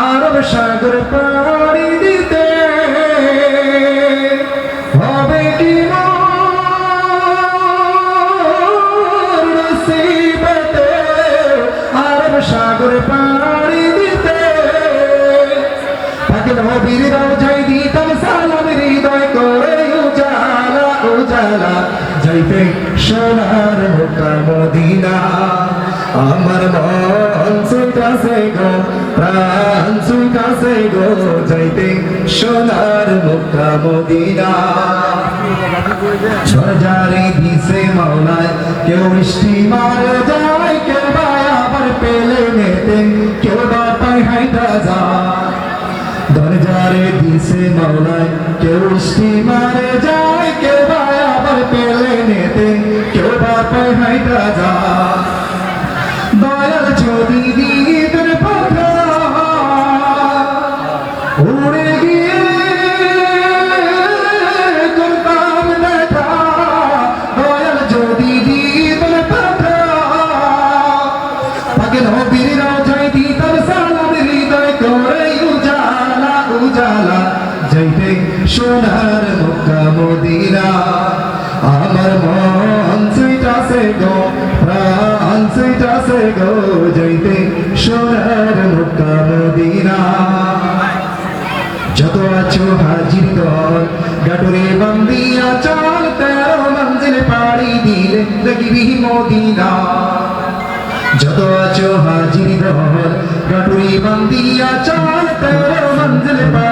আরব সাগর পাড়ি দিতে হবে কি মোর আরব সাগর পাড়ি দিতে। তাকে নবীর রওজাই দিতাম সালাম, হৃদয় করে উজালা উজালা। যাইতে সোনার মদিনা। আমার মন সুইটাছে গো গো যাইতে সোনার মক্কা মদিনা। ঝড়ঝাড়ি দিছে মাওলায়, কেউ বৃষ্টি মারে যায়, কেউ বা আবার পেলে নেতে কেউ বা পায় হাইটা যায়। দরজারে দিছে মাওলায়, কেউ বৃষ্টি মারে যায়, কেউ আবার পেলে নেতে কেউ বা হাইটা যায়। দয়াল যদি দিগিতের যাইতে সোনার মক্কা মদিনা। আমার মন সুইটাছে গো, প্রাণ সুইটাছে গো, যাইতে সোনার মক্কা মদিনা। যত আছো হাজির দল, গাটুরে বন্দিয়া চল, তেরো মঞ্জিল পাড়ি দিলে দেখবি মদিনা। যত আছো হাজির দল, গাটুরি বন্দিয়া চল, তেরো মঞ্জিল পাড়ি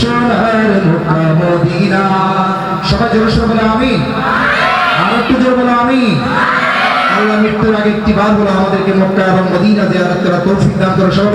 সোনার মুক্কা মদিনা। সবাই জোর সরে বলে আমি আর একটু জোর বলে আমি আল্লাহ মৃত্যুর আগে একটি বার বলে আমাদেরকে মক্কা এবং মদিনা জিয়ারত করা তৌফিক দান করে। সবাই